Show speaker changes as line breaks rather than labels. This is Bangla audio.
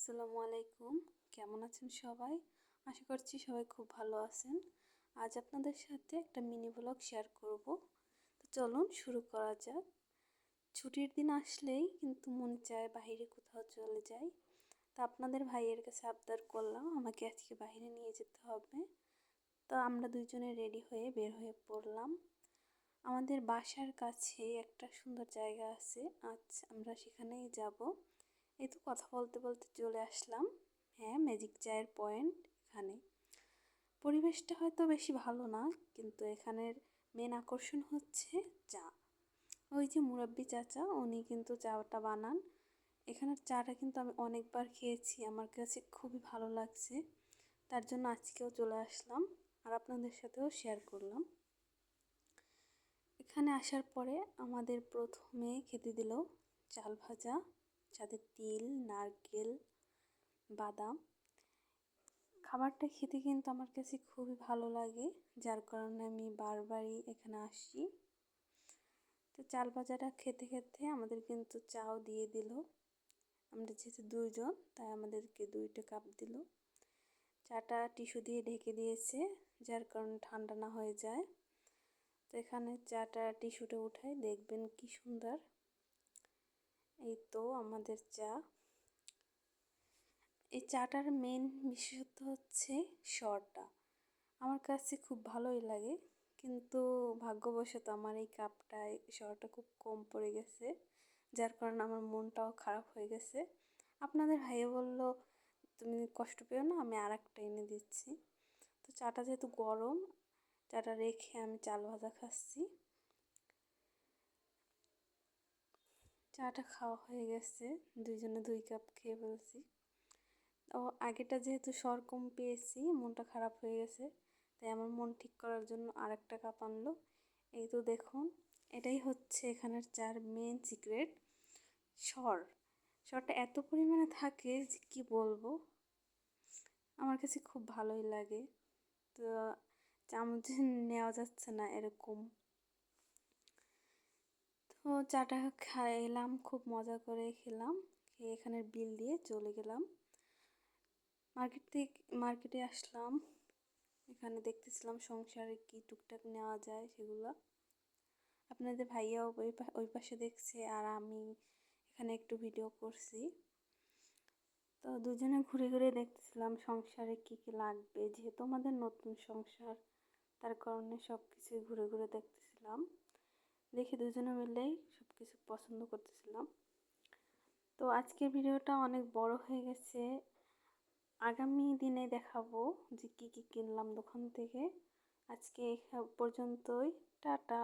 আসসালামু আলাইকুম। কেমন আছেন সবাই? আশা করছি সবাই খুব ভালো আছেন। আজ আপনাদের সাথে একটা মিনি ব্লগ শেয়ার করব। তো চলুন শুরু করা যাক। ছুটির দিন আসলেই কিন্তু মন চায় বাহিরে কোথাও চলে যাই। তো আপনাদের ভাইয়ের কাছে আবদার করলাম, আমাকে আজকে বাইরে নিয়ে যেতে হবে। তো আমরা দুজনে রেডি হয়ে বের হয়ে পড়লাম। আমাদের বাসার কাছে একটা সুন্দর জায়গা আছে। আজ আমরা সেখানেই যাব। এই তো কথা বলতে বলতে চলে আসলাম। হ্যাঁ ম্যাজিক চায়ের পয়েন্ট এখানে। পরিবেশটা হয়তো বেশি ভালো না, কিন্তু এখানের মেন আকর্ষণ হচ্ছে চা। ওই যে মুরব্বী চাচা, উনি কিন্তু চাটা বানান। এখানের চাটা কিন্তু আমি অনেকবার খেয়েছি, আমার কাছে খুবই ভালো লাগছে। তার জন্য আজকেও চলে আসলাম আর আপনাদের সাথেও শেয়ার করলাম। এখানে আসার পরে আমাদের প্রথমে খেতে দিল চাল ভাজা। সাথে তিল, নারকেল, বাদাম খাবারটা খেতে কিন্তু আমার কাছে খুবই ভালো লাগে। যার কারণে আমি বারবারই এখানে আসি তো চাল ভাজাটা খেতে খেতে আমাদের কিন্তু চাও দিয়ে দিল। আমরা যেহেতু দুইজন, তাই আমাদেরকে দুইটা কাপ দিল। চাটা টিস্যু দিয়ে ঢেকে দিয়েছে, যার কারণে ঠান্ডা না হয়ে যায়। তো এখানে চাটা টিস্যুটা উঠাই, দেখবেন কি সুন্দর। এই তো আমাদের চা। এই চাটার মেন বিশেষত্ব হচ্ছে শরটা। আমার কাছে খুব ভালোই লাগে, কিন্তু ভাগ্যবশত আমার এই কাপটায় শরটা খুব কম পড়ে গেছে, যার কারণে আমার মনটাও খারাপ হয়ে গেছে। আপনাদের ভাইয়ে বলল, তুমি কষ্ট পেও না, আমি আর একটা এনে দিচ্ছি। তো চাটা যেহেতু গরম, চাটা রেখে আমি চাল ভাজা খাচ্ছি। চাটা খাওয়া হয়ে গেছে। দুইজনে দুই কাপ খেয়ে ফেলছি। ও আগেটা যেহেতু সর কম পেয়েছি, মনটা খারাপ হয়ে গেছে, তাই আমার মন ঠিক করার জন্য আর একটা কাপ আনলো। এই তো দেখুন, এটাই হচ্ছে এখানের চার মেন সিক্রেট সর সরটা এত পরিমাণে থাকে যে কী বলব? আমার কাছে খুব ভালোই লাগে। তো চামচ নেওয়া যাচ্ছে না এরকম। তো চাটা খাইলাম, খুব মজা করে খেলাম। খেয়ে এখানের বিল দিয়ে চলে গেলাম। মার্কেট থেকে, মার্কেটে আসলাম। এখানে দেখতেছিলাম সংসারে কি টুকটাক নেওয়া যায় সেগুলো। আপনাদের ভাইয়াও ওই ওই পাশে দেখছে আর আমি এখানে একটু ভিডিও করছি। তো দুজনে ঘুরে ঘুরে দেখতেছিলাম সংসারে কি কি লাগবে। যেহেতু আমাদের নতুন সংসার, তার কারণে সব কিছুই ঘুরে ঘুরে দেখতেছিলাম। দেখে দুজনে মিলেই সব কিছু পছন্দ করতেছিলাম। তো আজকের ভিডিওটা অনেক বড় হয়ে গেছে। আগামী দিনে দেখাবো যে কী কী কিনলাম দোকান থেকে। আজকে পর্যন্তই। টাটা।